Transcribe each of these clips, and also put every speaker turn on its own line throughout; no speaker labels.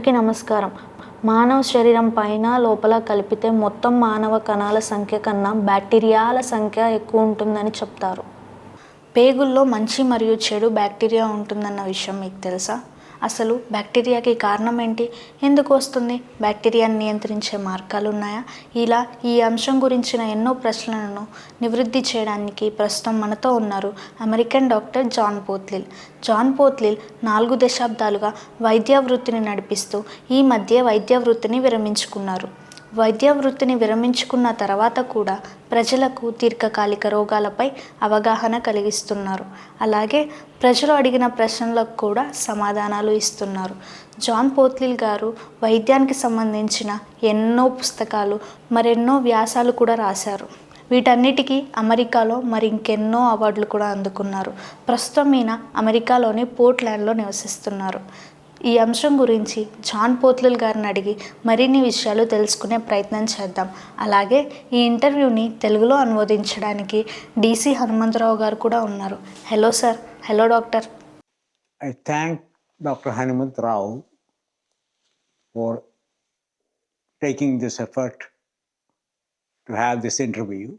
అందరికీ నమస్కారం. మానవ శరీరం పైన లోపల కలిపితే మొత్తం మానవ కణాల సంఖ్య కన్నా బ్యాక్టీరియాల సంఖ్య ఎక్కువ ఉంటుందని చెప్తారు. పేగుల్లో మంచి మరియు చెడు బ్యాక్టీరియా ఉంటుందన్న విషయం మీకు తెలుసా? అసలు బ్యాక్టీరియాకి కారణం ఏంటి? ఎందుకు వస్తుంది? బ్యాక్టీరియాని నియంత్రించే మార్గాలు ఉన్నాయా ఇలా ఈ అంశం గురించిన ఎన్నో ప్రశ్నలను నివృత్తి చేయడానికి ప్రస్తుతం మనతో ఉన్నారు American doctor John Pothlil. John Pothlil నాలుగు దశాబ్దాలుగా వైద్య వృత్తిని నడిపిస్తూ ఈ మధ్య వైద్య వృత్తిని విరమించుకున్నారు. వైద్య వృత్తిని విరమించుకున్న తర్వాత కూడా ప్రజలకు దీర్ఘకాలిక రోగాలపై అవగాహన కలిగిస్తున్నారు. అలాగే ప్రజలు అడిగిన ప్రశ్నలకు కూడా సమాధానాలు ఇస్తున్నారు. జాన్ పోత్లిల్ గారు వైద్యానికి సంబంధించిన ఎన్నో పుస్తకాలు మరెన్నో వ్యాసాలు కూడా రాశారు. వీటన్నిటికీ అమెరికాలో మరి ఇంకెన్నో అవార్డులు కూడా అందుకున్నారు. ప్రస్తుతం ఈయన అమెరికాలోని పోర్ట్లాండ్లో నివసిస్తున్నారు. ఈ అంశం గురించి జాన్ పోత్లల్ గారిని అడిగి మరిన్ని విషయాలు తెలుసుకునే ప్రయత్నం చేద్దాం. అలాగే ఈ ఇంటర్వ్యూని తెలుగులో అనువదించడానికి డీసీ హనుమంతరావు గారు కూడా ఉన్నారు. Hello sir. Hello doctor.
I thank doctor Hanumantha Rao for taking this effort to have this interview.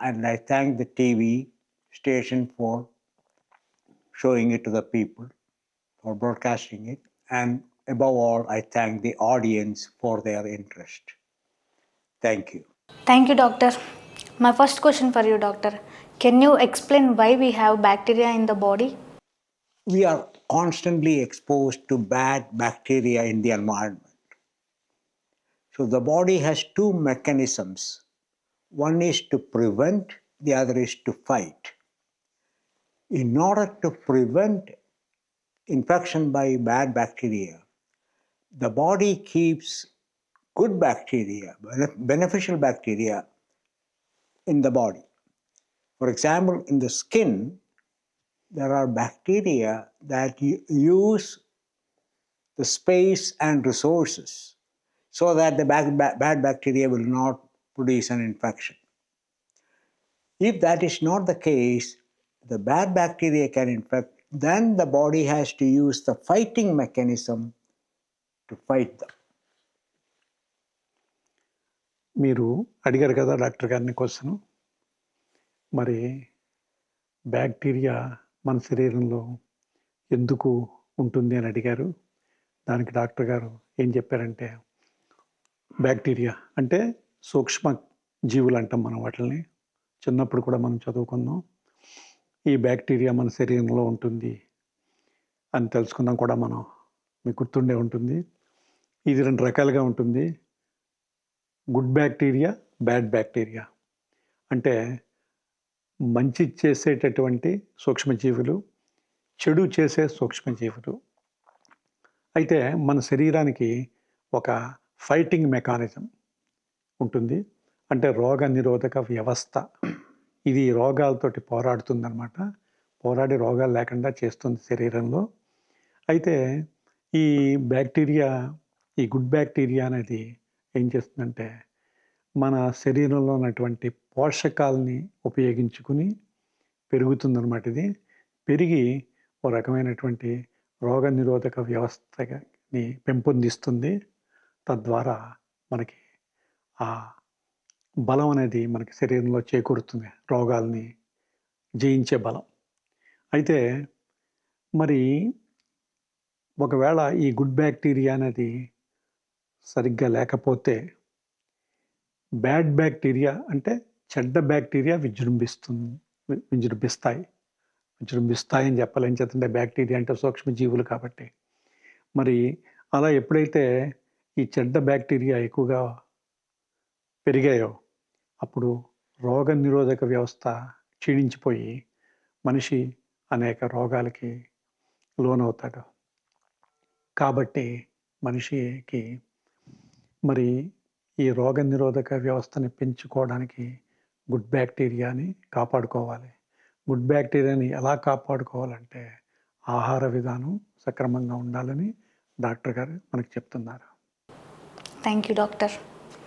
And I thank the TV station for showing it to the people for broadcasting it. And above all, I thank the audience for their interest. Thank you.
Thank you, Doctor. My first question for you, Doctor. Can you explain why we have bacteria in the body?
We are constantly exposed to bad bacteria in the environment. So the body has two mechanisms. One is to prevent, the other is to fight. In order to prevent infection by bad bacteria, the body keeps good bacteria, beneficial bacteria in the body. For example, in the skin, there are bacteria that use the space and resources so that the bad, bacteria will not produce an infection. If that is not the case, the bad bacteria can infect, then the body has to use the fighting mechanism to fight them.
మీరు అడిగారు కదా doctor గారిని question. మరి bacteria మన శరీరంలో ఎందుకు ఉంటుంది అని అడిగారు. దానికి డాక్టర్ గారు ఏం చెప్పారంటే బ్యాక్టీరియా అంటే సూక్ష్మ జీవులు అంటాం మనం వాటిని చిన్నప్పుడు కూడా మనం చదువుకున్నాం. ఈ బ్యాక్టీరియా మన శరీరంలో ఉంటుంది అని తెలుసుకున్నాం కూడా మనం. మీకు గుర్తుండే ఉంటుంది. ఇది రెండు రకాలుగా ఉంటుంది. గుడ్ బ్యాక్టీరియా బ్యాడ్ బ్యాక్టీరియా అంటే మంచి చేసేటటువంటి సూక్ష్మజీవులు చెడు చేసే సూక్ష్మజీవులు. అయితే మన శరీరానికి ఒక ఫైటింగ్ మెకానిజం ఉంటుంది. అంటే రోగ నిరోధక వ్యవస్థ. ఇది రోగాలతోటి పోరాడుతుందన్నమాట. పోరాడి రోగాలు లేకుండా చేస్తుంది శరీరంలో. అయితే ఈ బ్యాక్టీరియా ఈ గుడ్ బ్యాక్టీరియా అనేది ఏం చేస్తుందంటే మన శరీరంలో ఉన్నటువంటి పోషకాలని ఉపయోగించుకుని పెరుగుతుందన్నమాట ఇది. పెరిగి ఓ రకమైనటువంటి రోగ నిరోధక వ్యవస్థని పెంపొందిస్తుంది. తద్వారా మనకి ఆ బలం అనేది మనకి శరీరంలో చేకూరుతుంది రోగాల్ని జయించే బలం. అయితే మరి ఒకవేళ ఈ గుడ్ బ్యాక్టీరియా అనేది సరిగ్గా లేకపోతే బ్యాడ్ బ్యాక్టీరియా అంటే చెడ్డ బ్యాక్టీరియా విజృంభిస్తుంది విజృంభిస్తాయి. విజృంభిస్తాయి అని చేతంటే చేస్తుంటే బ్యాక్టీరియా అంటే సూక్ష్మజీవులు కాబట్టి. మరి అలా ఎప్పుడైతే ఈ చెడ్డ బ్యాక్టీరియా ఎక్కువగా పెరిగాయో అప్పుడు రోగ నిరోధక వ్యవస్థ క్షీణించిపోయి మనిషి అనేక రోగాలకి లోనవుతాడు. కాబట్టి మనిషికి మరి ఈ రోగ నిరోధక వ్యవస్థని పెంచుకోవడానికి గుడ్ బ్యాక్టీరియాని కాపాడుకోవాలి. గుడ్ బ్యాక్టీరియాని ఎలా కాపాడుకోవాలంటే ఆహార విధానం సక్రమంగా ఉండాలని డాక్టర్ గారు మనకు చెప్తున్నారు.
Thank you doctor.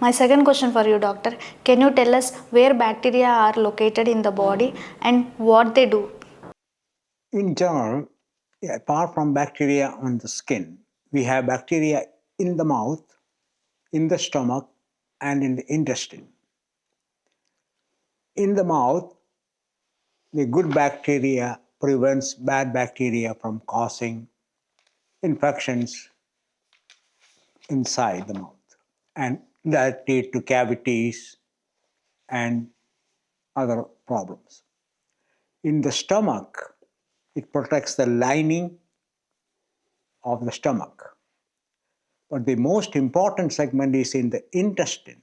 My second question for you, doctor can you tell us where bacteria are located in the body and what they do?
In general, apart from bacteria on the skin, we have bacteria in the mouth, in the stomach, and in the intestine. In the mouth, the good bacteria prevents bad bacteria from causing infections inside the mouth. And that lead to cavities and other problems. In the stomach, it protects the lining of the stomach. But the most important segment is in the intestine.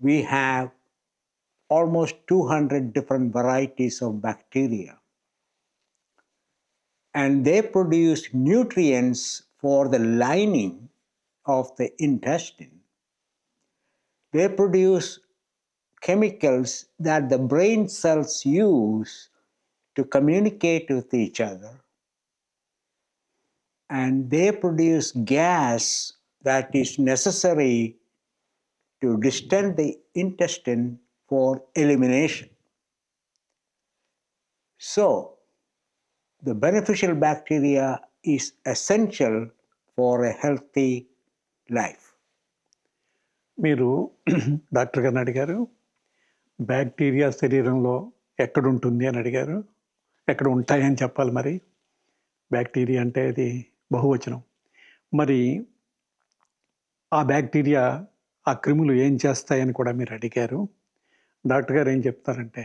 We have almost 200 different varieties of bacteria. And they produce nutrients for the lining of the intestine. They produce chemicals that the brain cells use to communicate with each other. And they produce gas that is necessary to distend the intestine for elimination. So, the beneficial bacteria is essential for a healthy life.
మీరు doctor గారిని అడిగారు bacteria శరీరంలో ఎక్కడ ఉంటుంది అని అడిగారు. ఎక్కడ ఉంటాయని చెప్పాలి మరి. బ్యాక్టీరియా అంటే అది బహువచనం. మరి ఆ బ్యాక్టీరియా ఆ క్రిములు ఏం చేస్తాయని కూడా మీరు అడిగారు. డాక్టర్ గారు ఏం చెప్తారంటే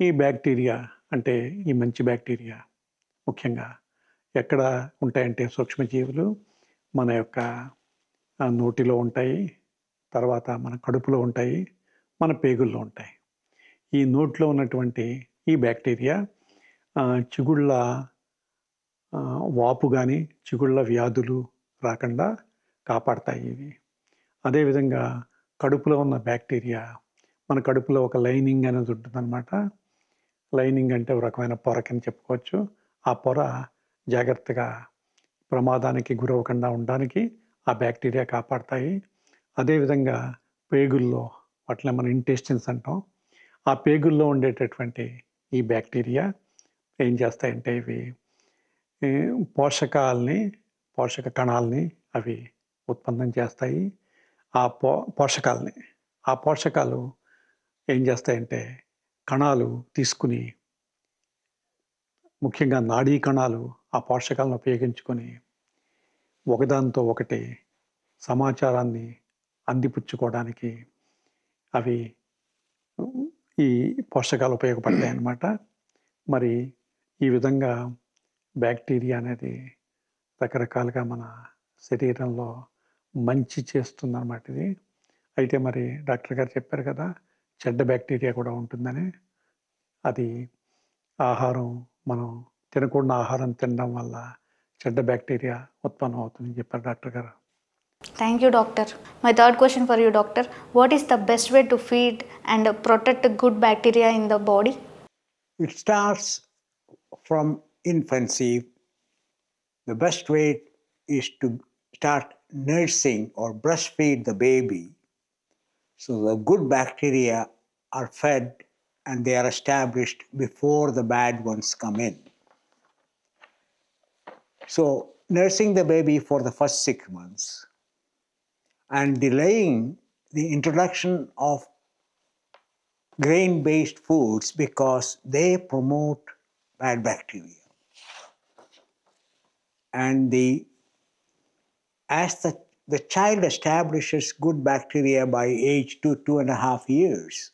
ఈ బ్యాక్టీరియా అంటే ఈ మంచి బ్యాక్టీరియా ముఖ్యంగా ఎక్కడ ఉంటాయంటే సూక్ష్మజీవులు మన యొక్క నోటిలో ఉంటాయి తర్వాత మన కడుపులో ఉంటాయి మన పేగుల్లో ఉంటాయి. ఈ నోట్లో ఉన్నటువంటి ఈ బ్యాక్టీరియా చిగుళ్ళ వాపు కానీ చిగుళ్ళ వ్యాధులు రాకుండా కాపాడతాయి ఇవి. అదేవిధంగా కడుపులో ఉన్న బ్యాక్టీరియా మన కడుపులో ఒక లైనింగ్ అనేది ఉంటుందన్నమాట. లైనింగ్ అంటే ఒక రకమైన పొరకని చెప్పుకోవచ్చు. ఆ పొర జాగ్రత్తగా ప్రమాదానికి గురవకుండా ఉండడానికి ఆ బ్యాక్టీరియా కాపాడతాయి. అదేవిధంగా పేగుల్లో వాటిని మనం ఇంటెస్టిన్స్ అంటాం. ఆ పేగుల్లో ఉండేటటువంటి ఈ బ్యాక్టీరియా ఏం చేస్తాయంటే ఇవి పోషకాలని పోషక కణాలని అవి ఉత్పన్నం చేస్తాయి. ఆ పో పోషకాలని ఆ పోషకాలు ఏం చేస్తాయంటే కణాలు తీసుకుని ముఖ్యంగా నాడీ కణాలు ఆ పోషకాలను ఉపయోగించుకొని ఒకదానితో ఒకటి సమాచారాన్ని అందిపుచ్చుకోవడానికి అవి ఈ పోషకాలు ఉపయోగపడతాయి అన్నమాట మరి ఈ విధంగా బ్యాక్టీరియా అనేది రకరకాలుగా మన శరీరంలో మంచి చేస్తుందన్నమాట ఇది. అయితే మరి డాక్టర్ గారు చెప్పారు కదా చెడ్డ బ్యాక్టీరియా కూడా ఉంటుందని. అది ఆహారం మనం తినకుండా ఆహారం తినడం వల్ల చెడ్డ బ్యాక్టీరియా ఉత్పన్నం అవుతుందని చెప్పారు డాక్టర్ గారు.
Thank you, doctor. My third question for you, doctor. What is the best way to feed and protect good bacteria in the body?
It starts from infancy. The best way is to start nursing or breastfeed the baby. So the good bacteria are fed and they are established before the bad ones come in. So, nursing the baby for the first six months and delaying the introduction of grain based foods because they promote bad bacteria. And the as the, the child establishes good bacteria by age two, two and a half years,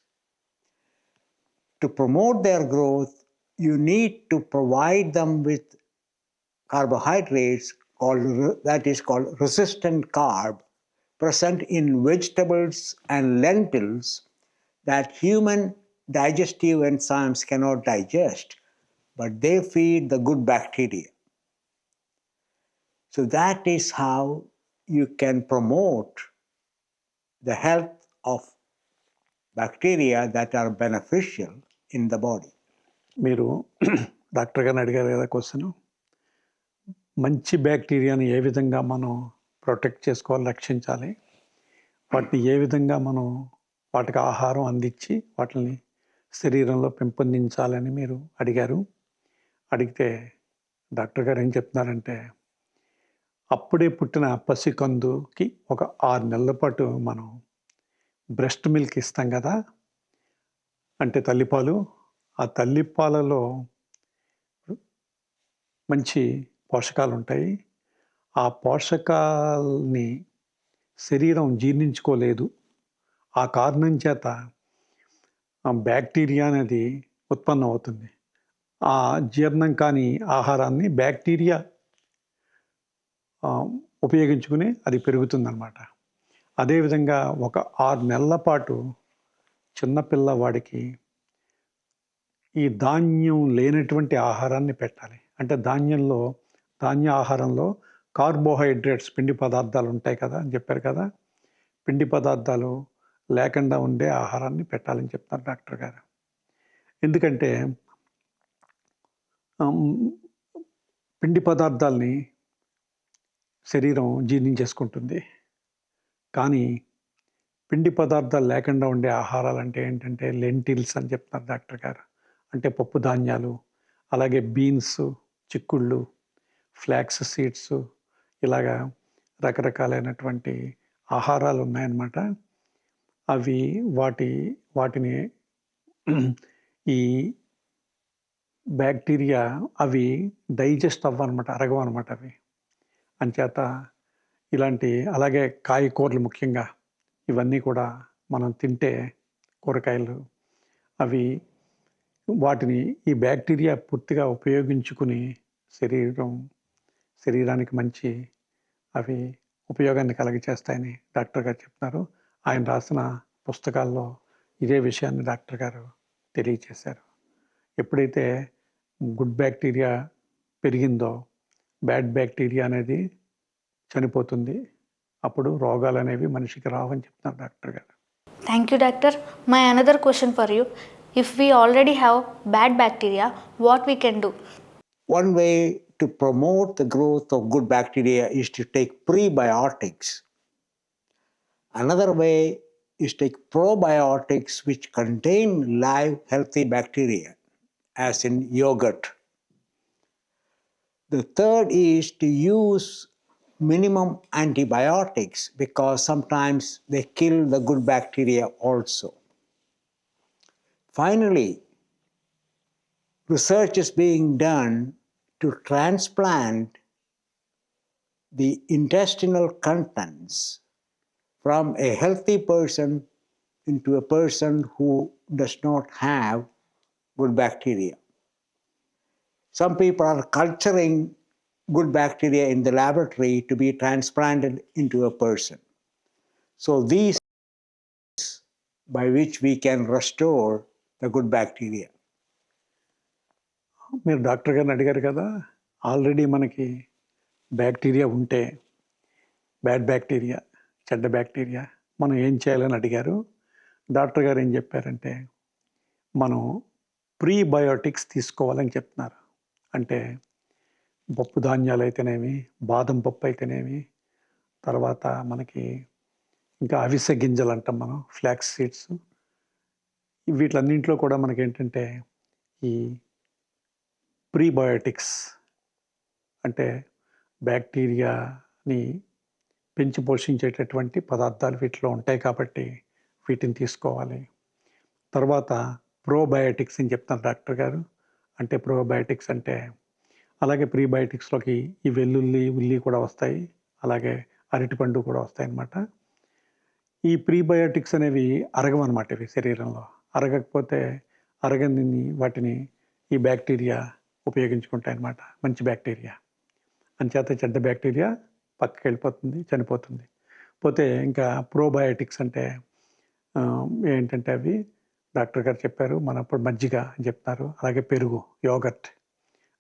to promote their growth, you need to provide them with carbohydrates called that is called resistant carb present in vegetables and lentils that human digestive enzymes cannot digest but they feed the good bacteria so that is how you can promote the health of bacteria that are beneficial in the body
మీరు doctor గారిని అడిగారు కదా question మంచి బ్యాక్టీరియాని ఏ విధంగా మనం protect చేసుకోవాలి రక్షించాలి. వాటిని ఏ విధంగా మనం వాటికి ఆహారం అందించి వాటిని శరీరంలో పెంపొందించాలని మీరు అడిగారు. అడిగితే డాక్టర్ గారు ఏం చెప్తున్నారంటే అప్పుడే పుట్టిన పసికందుకి ఒక ఆరు నెలల పాటు మనం బ్రెస్ట్ మిల్క్ ఇస్తాం కదా. అంటే తల్లిపాలు ఆ తల్లిపాలలో మంచి పోషకాలు ఉంటాయి. ఆ పోషకాల్ని శరీరం జీర్ణించుకోలేదు. ఆ కారణం చేత ఆ బ్యాక్టీరియా అనేది ఉత్పన్నం అవుతుంది ఆ జీర్ణం కాని ఆహారాన్ని బ్యాక్టీరియా ఉపయోగించుకుని అది పెరుగుతుందన్నమాట. అదేవిధంగా ఒక ఆరు నెలల పాటు చిన్నపిల్లవాడికి ఈ ధాన్యం లేనటువంటి ఆహారాన్ని పెట్టాలి. అంటే ధాన్యంలో ధాన్య ఆహారంలో కార్బోహైడ్రేట్స్ పిండి పదార్థాలు ఉంటాయి కదా అని చెప్పారు కదా. పిండి పదార్థాలు లేకుండా ఉండే ఆహారాన్ని పెట్టాలని చెప్తారు డాక్టర్ గారు. ఎందుకంటే పిండి పదార్థాలని శరీరం జీర్ణించేసుకుంటుంది. కానీ పిండి పదార్థాలు లేకుండా ఉండే ఆహారాలు అంటే ఏంటంటే లెంటిల్స్ అని చెప్తున్నారు డాక్టర్ గారు. అంటే పప్పు ధాన్యాలు అలాగే బీన్స్ చిక్కుళ్ళు ఫ్లాక్స్ సీడ్స్ ఇలాగా రకరకాలైనటువంటి ఆహారాలు ఉన్నాయన్నమాట అవి వాటి వాటిని ఈ బ్యాక్టీరియా అవి డైజెస్ట్ అవ్వనమాట అరగవన్నమాట అవి. అంచేత ఇలాంటి అలాగే కాయకూరలు ముఖ్యంగా ఇవన్నీ కూడా మనం తింటే కూరగాయలు అవి వాటిని ఈ బ్యాక్టీరియా పూర్తిగా ఉపయోగించుకుని శరీరం శరీరానికి మంచి అవి ఉపయోగాన్ని కలగచేస్తాయని డాక్టర్ గారు చెప్తున్నారు. ఆయన రాసిన పుస్తకాల్లో ఇదే విషయాన్ని డాక్టర్ గారు తెలియచేశారు ఎప్పుడైతే గుడ్ బ్యాక్టీరియా పెరిగిందో బ్యాడ్ బ్యాక్టీరియా అనేది చనిపోతుంది అప్పుడు రోగాలు అనేవి మనిషికి రావని చెప్తున్నారు డాక్టర్ గారు.
Thank you doctor. My another question for you if we already have bad bacteria what we can do
One way to promote the growth of good bacteria is to take prebiotics. Another way is to take probiotics which contain live healthy bacteria, as in yogurt. The third is to use minimum antibiotics because sometimes they kill the good bacteria also. Finally, research is being done to transplant the intestinal contents from a healthy person into a person who does not have good bacteria. Some people are culturing good bacteria in the laboratory to be transplanted into a person. So, these by which we can restore the good bacteria.
మీరు doctor గారిని అడిగారు కదా already మనకి bacteria ఉంటే bad bacteria చెడ్డ bacteria మనం ఏం చేయాలని అడిగారు. డాక్టర్ గారు ఏం చెప్పారంటే మనం ప్రీబయోటిక్స్ తీసుకోవాలని చెప్తున్నారు. అంటే పప్పు ధాన్యాలు అయితేనేమి బాదం పప్పు అయితేనేమి తర్వాత మనకి ఇంకా అవిసె గింజలు అంటాం మనం ఫ్లాక్స్ సీడ్స్. వీటిలన్నింటిలో కూడా మనకి ఏంటంటే ఈ ప్రీబయోటిక్స్ అంటే బ్యాక్టీరియాని పెంచి పోషించేటటువంటి పదార్థాలు వీటిలో ఉంటాయి కాబట్టి వీటిని తీసుకోవాలి. తర్వాత ప్రోబయోటిక్స్ అని చెప్తాను డాక్టర్ గారు. అంటే ప్రోబయోటిక్స్ అంటే అలాగే ప్రీబయోటిక్స్లోకి ఈ వెల్లుల్లి ఉల్లి కూడా వస్తాయి. అలాగే అరటిపండు కూడా వస్తాయి అన్నమాట ఈ ప్రీబయోటిక్స్ అనేవి అరగవన్నమాట ఇవి శరీరంలో. అరగకపోతే అరగని వాటిని ఈ బ్యాక్టీరియా ఉపయోగించుకుంటాయి అన్నమాట మంచి బ్యాక్టీరియా. అంచేత చెడ్డ బ్యాక్టీరియా పక్కకి వెళ్ళిపోతుంది చనిపోతుంది. పోతే ఇంకా ప్రోబయోటిక్స్ అంటే ఏంటంటే అవి డాక్టర్ గారు చెప్పారు మనం ఇప్పుడు మజ్జిగ అని చెప్తున్నారు అలాగే పెరుగు యోగర్ట్.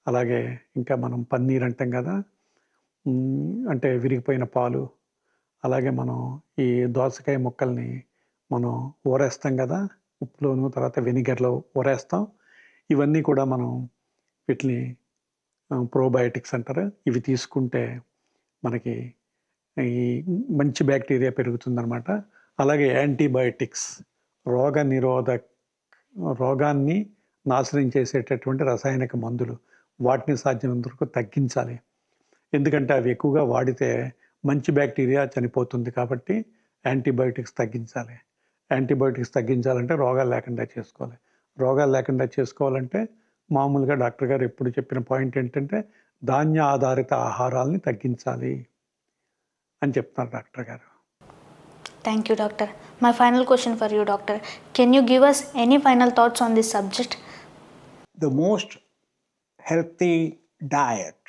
అలాగే ఇంకా మనం పన్నీర్ అంటాం కదా అంటే విరిగిపోయిన పాలు. అలాగే మనం ఈ దోసకాయ ముక్కల్ని మనం ఊరేస్తాం కదా ఉప్పులోను తర్వాత వెనిగర్లో ఊరేస్తాం. ఇవన్నీ కూడా మనం వీటిని ప్రోబయోటిక్స్ అంటారు. ఇవి తీసుకుంటే మనకి ఈ మంచి బ్యాక్టీరియా పెరుగుతుందన్నమాట. అలాగే యాంటీబయోటిక్స్ రోగ నిరోధక రోగాన్ని నాశనం చేసేటటువంటి రసాయనిక మందులు వాటిని సాధ్యమైనంత వరకు తగ్గించాలి. ఎందుకంటే అవి ఎక్కువగా వాడితే మంచి బ్యాక్టీరియా చనిపోతుంది కాబట్టి యాంటీబయోటిక్స్ తగ్గించాలి. యాంటీబయోటిక్స్ తగ్గించాలంటే రోగాలు లేకుండా చేసుకోవాలి. రోగాలు లేకుండా చేసుకోవాలంటే మామూలుగా డాక్టర్ గారు ఎప్పుడు చెప్పిన పాయింట్ ఏంటంటే ధాన్య ఆధారిత ఆహారాల్ని తగ్గించాలి అని చెప్తున్నారు డాక్టర్ గారు.
Thank you doctor my final question for you doctor can you give us any final thoughts on this
subject most healthy diet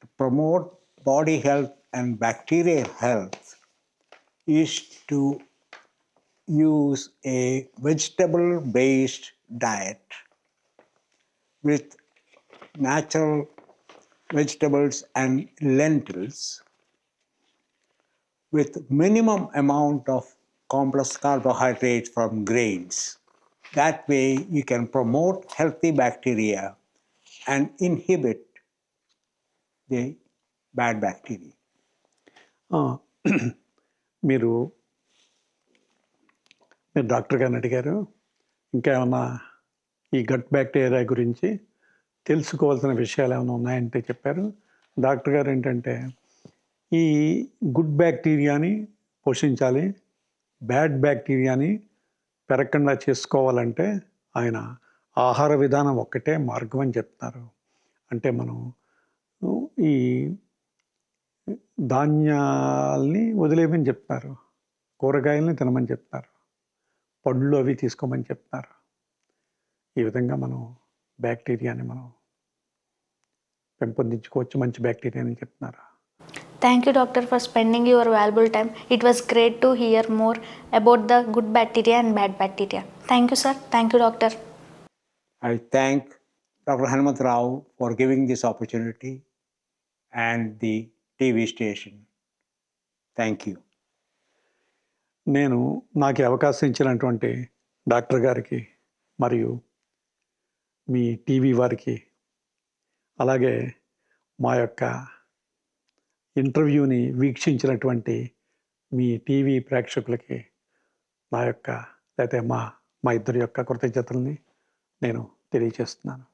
to promote body health and bacterial health is to use a vegetable based diet. with natural vegetables and lentils with minimum amount of complex carbohydrates from grains. That way, you can promote healthy bacteria and inhibit the bad bacteria.
ఆ, మీరు మీరు doctor గారిని అడిగారు ఇంకా ఏమన్నా ఈ gut bacteria గురించి తెలుసుకోవాల్సిన విషయాలు ఏమైనా ఉన్నాయంటే చెప్పారు. డాక్టర్ గారు ఏంటంటే ఈ గుడ్ బ్యాక్టీరియాని పోషించాలి బ్యాడ్ బ్యాక్టీరియాని పెరగకుండా చేసుకోవాలంటే ఆయన ఆహార విధానం ఒక్కటే మార్గం అని చెప్తున్నారు. అంటే మనం ఈ ధాన్యాల్ని వదిలేమని చెప్తున్నారు కూరగాయలని తినమని చెప్తున్నారు పండ్లు అవి తీసుకోమని చెప్తున్నారు. ఈ విధంగా మనం బ్యాక్టీరియాని మనం పెంపొందించుకోవచ్చు మంచి బ్యాక్టీరియాని చెప్తున్నారు
Thank you, doctor, for spending your valuable time. It was great to hear more about the good bacteria and bad bacteria. Thank you, sir. Thank you, doctor.
I thank Dr. Hanumat Rao for giving this opportunity and the TV station. Thank you.
నేను నాకు అవకాశం ఇచ్చినటువంటి doctor గారికి మరియు మీ TV వారికి అలాగే మా యొక్క ఇంటర్వ్యూని వీక్షించినటువంటి మీ టీవీ ప్రేక్షకులకి నా యొక్క లేకపోతే మా మా ఇద్దరి యొక్క కృతజ్ఞతల్ని నేను తెలియజేస్తున్నాను.